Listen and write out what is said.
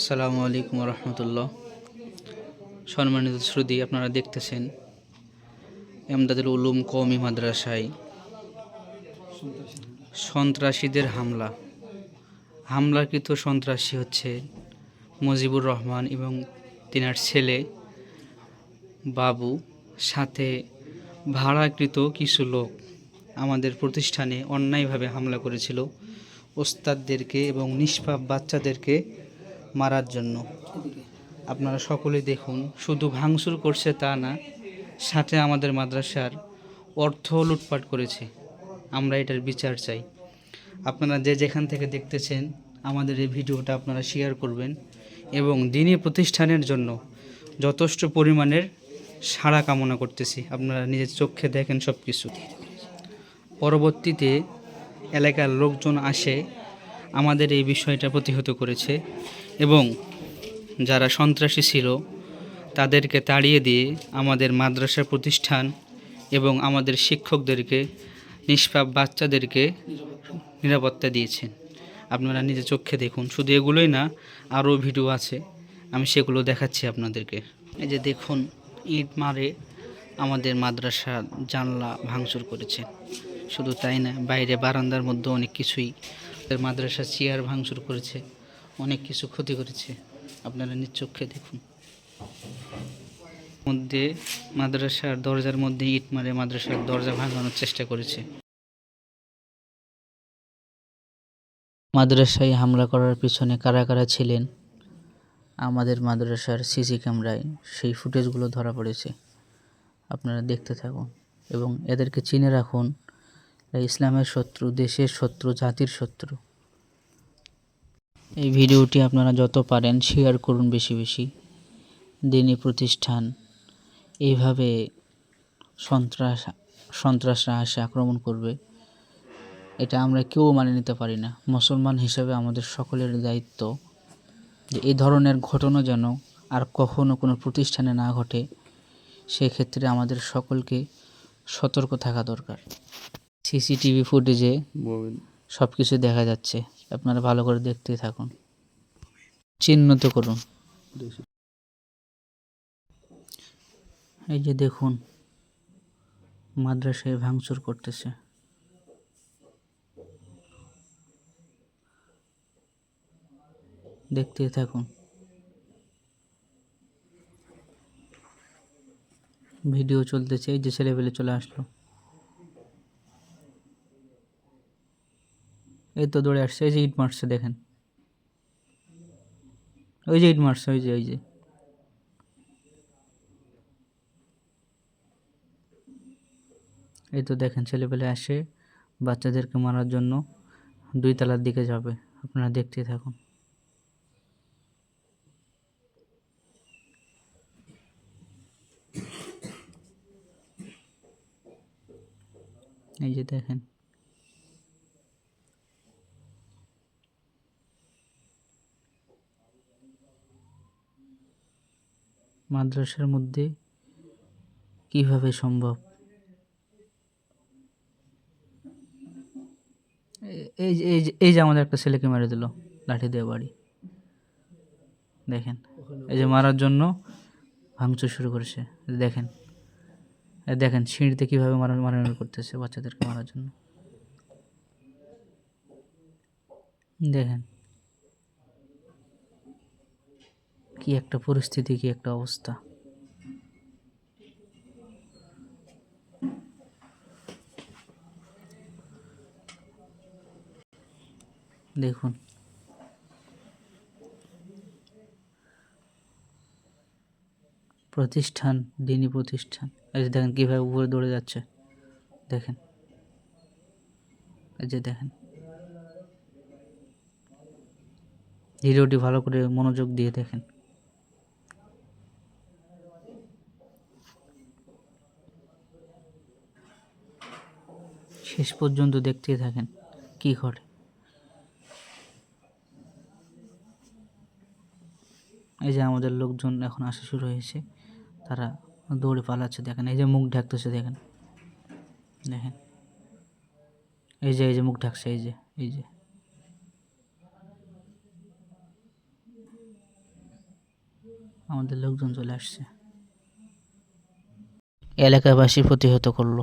আসসালামু আলাইকুম রহমতুল্লাহ সম্মানিত শ্রুতি, আপনারা দেখতেছেন এমদাদুল উলুম কওমি মাদ্রাসায় সন্ত্রাসীদের হামলা। হামলাকৃত সন্ত্রাসী হচ্ছে মজিবুর রহমান এবং তিনার ছেলে বাবু। সাথে ভাড়াকৃত কিছু লোক আমাদের প্রতিষ্ঠানে অন্যায়ভাবে হামলা করেছিল। ওস্তাদদেরকে এবং নিষ্পাপ বাচ্চাদেরকে মারার জন্য। আপনারা সকলে দেখুন, শুধু ভাঙচুর করছে তা না, সাথে আমাদের মাদ্রাসার অর্থ লুটপাট করেছে। আমরা এটার বিচার চাই। আপনারা যে যেখান থেকে দেখতেছেন, আমাদের এই ভিডিওটা আপনারা শেয়ার করবেন এবং দিনী প্রতিষ্ঠানের জন্য যথেষ্ট পরিমাণের সাড়া কামনা করতেছি। আপনারা নিজের চোখে দেখেন সব কিছু পরবর্তীতে এলাকার লোকজন আসে আমাদের এই বিষয়টা প্রতিহত করেছে এবং যারা সন্ত্রাসী ছিল, তাদেরকে তাড়িয়ে দিয়ে আমাদের মাদ্রাসা প্রতিষ্ঠান এবং আমাদের শিক্ষকদেরকে, নিষ্পাপ বাচ্চাদেরকে নিরাপত্তা দিয়েছেন আপনারা নিজে চোখে দেখুন, শুধু এগুলোই না, আরও ভিডিও আছে। আমি সেগুলো দেখাচ্ছি আপনাদেরকে। এই যে দেখুন, ইট মারে আমাদের মাদ্রাসা জানলা ভাঙচুর করেছে। শুধু তাই না, বাইরে বারান্দার মধ্যে অনেক কিছুই মাদ্রাসা চেয়ার ভাঙচুর করেছে, অনেক কিছু ক্ষতি করেছে। আপনারা চোখে দেখুন। মধ্যে মাদ্রাসার দরজার মধ্যে ইট মারে মাদ্রাসার দরজা ভাঙানোর চেষ্টা করেছে। মাদ্রাসায় হামলা করার পিছনে কারা কারা ছিলেন? আমাদের মাদ্রাসার সিসি ক্যামেরায় সেই ফুটেজগুলো ধরা পড়েছে। আপনারা দেখতে থাকুন এবং এদেরকে চিনে রাখুন ইসলামের শত্রু, দেশের শত্রু, জাতির শত্রু। এই ভিডিওটি আপনারা যত পারেন শেয়ার করুন বেশি বেশি। দিনী প্রতিষ্ঠান এইভাবে সন্ত্রাস, সন্ত্রাসরা আসে আক্রমণ করবে। এটা আমরা কেউ মানে নিতে পারি না। মুসলমান হিসেবে আমাদের সকলের দায়িত্ব যে এই ধরনের ঘটনা যেন আর কখনও কোনো প্রতিষ্ঠানে না ঘটে, সেক্ষেত্রে আমাদের সকলকে সতর্ক থাকা দরকার। সিসিটিভি ফুটেজে সব কিছু দেখা যাচ্ছে। আপনারা ভালো করে দেখতে থাকুন। চিহ্নিত করুন। এই যে দেখুন মাদ্রাসায় ভাঙচুর করতেছে। দেখতে থাকুন। ভিডিও চলতেছে এই যে ছেলেবেলে চলে আসলো। এই তো দৌড়ে আসছে, এই যে ইট মারছে, দেখেন। ওই যে ইট মারছে, ওই যে ওই যে। এই তো দেখেন, ছেলেপেলে আসে, বাচ্চাদেরকে মারার জন্য দুই তলার দিকে যাবে, আপনারা দেখতে থাকুন। এই যে দেখেন। মাদ্রাসার মধ্যে কীভাবে সম্ভব? এই যে- এই যে আমাদের একটা ছেলেকে মেরে দিল, লাঠি দিয়ে বাড়ি। দেখেন, এই যে মারার জন্য ভাঙচুর শুরু করেছে। দেখেন দেখেন, সিঁড়িতে কীভাবে মারা, মারামারি করতেছে বাচ্চাদেরকে মারার জন্য। দেখেন কি একটা পরিস্থিতি, কি একটা অবস্থা। দেখুন। প্রতিষ্ঠান দিনই প্রতিষ্ঠান। এই যে দেখেন কীভাবে উপরে দৌড়ে যাচ্ছে। দেখেন। এই যে দেখেন। ভিডিওটি ভালো করে মনোযোগ দিয়ে দেখেন। শেষ পর্যন্ত দেখতেই থাকেন কি ঘটে। এই যে আমাদের লোকজন এখন আসা শুরু হয়েছে, তারা দৌড়ে পালাচ্ছে দেখেন, এই যে মুখ ঢাকতেছে দেখেন দেখেন, এই যে এই যে মুখ ঢাকছে, এই যে এই যে। আমাদের লোকজন চলে আসছে। এলাকাবাসী প্রতিহত করল।